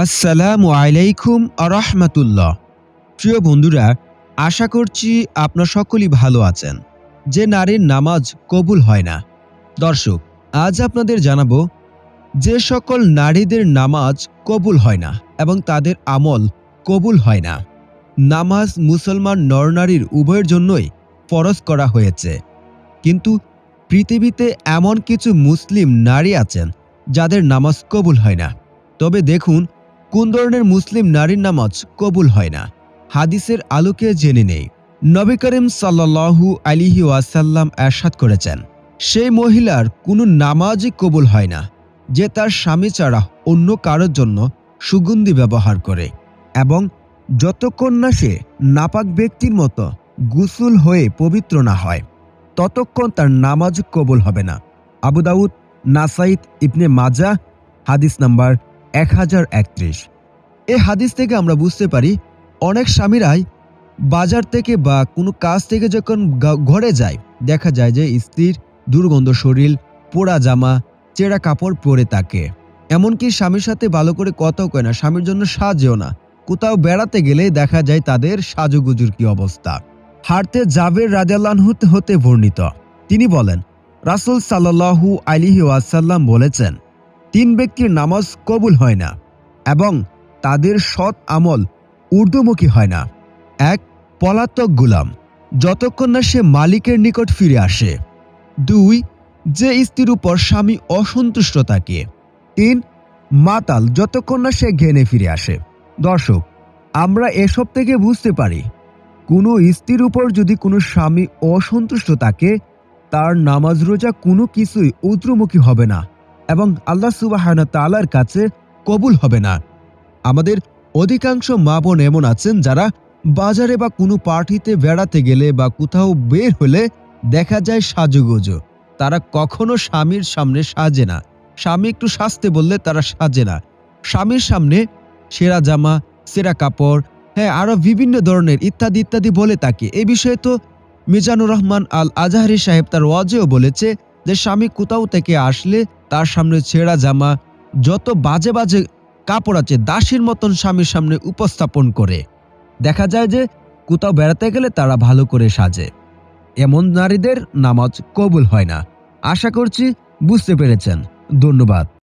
আসসালামু আলাইকুম আরহামাতুল্লাহ প্রিয় বন্ধুরা, আশা করছি আপনার সকলেই ভালো আছেন। যে নারীর নামাজ কবুল হয় না। দর্শক, আজ আপনাদের জানাব, যে সকল নারীদের নামাজ কবুল হয় না এবং তাদের আমল কবুল হয় না। নামাজ মুসলমান নরনারীর উভয়ের জন্যই ফরজ করা হয়েছে। কিন্তু পৃথিবীতে এমন কিছু মুসলিম নারী আছেন, যাদের নামাজ কবুল হয় না। তবে দেখুন কোন ধরনের মুসলিম নারীর নামাজ কবুল হয় না? হাদিসের আলোকে জেনে নেই। নবী করিম সাল্লাহু আলিহি ওয়াসাল্লাম এরশাদ করেছেন, সেই মহিলার কোনো নামাজই কবুল হয় না, যে তার স্বামী ছাড়া অন্য কারোর জন্য সুগন্ধি ব্যবহার করে এবং যতক্ষণ না সে নাপাক ব্যক্তির মতো গুসুল হয়ে পবিত্র না হয়, ততক্ষণ তার নামাজ কবুল হবে না। আবু দাউদ নাসাইদ ইবনে মাজা, হাদিস নাম্বার এক হাজার একত্রিশ। এ হাদিস থেকে আমরা বুঝতে পারি, অনেক স্বামীরাই বাজার থেকে বা কোনো কাজ থেকে যখন ঘরে যায়, দেখা যায় যে স্ত্রীর দুর্গন্ধ শরীর, পোড়া জামা, চেরা কাপড় পরে থাকে। এমনকি স্বামীর সাথে ভালো করে কথাও কয় না, স্বামীর জন্য সাজেও না। কোথাও বেড়াতে গেলে দেখা যায় তাদের সাজুগুজুর কি অবস্থা? হারতে জাবের রাজাল্লাহত হতে বর্ণিত। তিনি বলেন, রাসুল সাল্লাহু আলিহি ওয়াসাল্লাম বলেছেন তিন ব্যক্তির নামাজ কবুল হয় না এবং তাদের সৎ আমল ঊর্ধ্বমুখী হয় না। এক, পলাতক গুলাম, যতক্ষণ না সে মালিকের নিকট ফিরে আসে। দুই, যে স্ত্রীর উপর স্বামী অসন্তুষ্ট থাকে। তিন, মাতাল, যতক্ষণ না সে ঘেনে ফিরে আসে। দর্শক, আমরা এসব থেকে বুঝতে পারি, কোনো স্ত্রীর উপর যদি কোনো স্বামী অসন্তুষ্ট থাকে, তার নামাজ রোজা কোনো কিছুই ঊর্ধ্বমুখী হবে না। এবং আল্লাহ সুবাহ তালার কাছে কবুল হবে না। আমাদের অধিকাংশ মা বোন এমন আছেন যারা বাজারে বা কোনো পার্টিতে বেড়াতে গেলে বা কোথাও বের হলে দেখা যায় সাজুগুজু। তারা কখনো স্বামীর সামনে সাজে না। স্বামী একটু সাজতে বললে তারা সাজে না। স্বামীর সামনে সেরা জামা, সেরা কাপড় হ্যাঁ আরও বিভিন্ন ধরনের ইত্যাদি ইত্যাদি বলে তাকে এই বিষয়ে তো মিজানুর রহমান আল আজহারি সাহেব তার ওয়াজেও বলেছে যে স্বামী কোথাও থেকে আসলে তার সামনে ছেঁড়া জামা, যত বাজে বাজে কাপড় আছে দাসীর মতন স্বামীর সামনে উপস্থাপন করে। দেখা যায় যে কোথাও বেড়াতে গেলে তারা ভালো করে সাজে। এমন নারীদের নামাজ কবুল হয় না। আশা করছি বুঝতে পেরেছেন। ধন্যবাদ।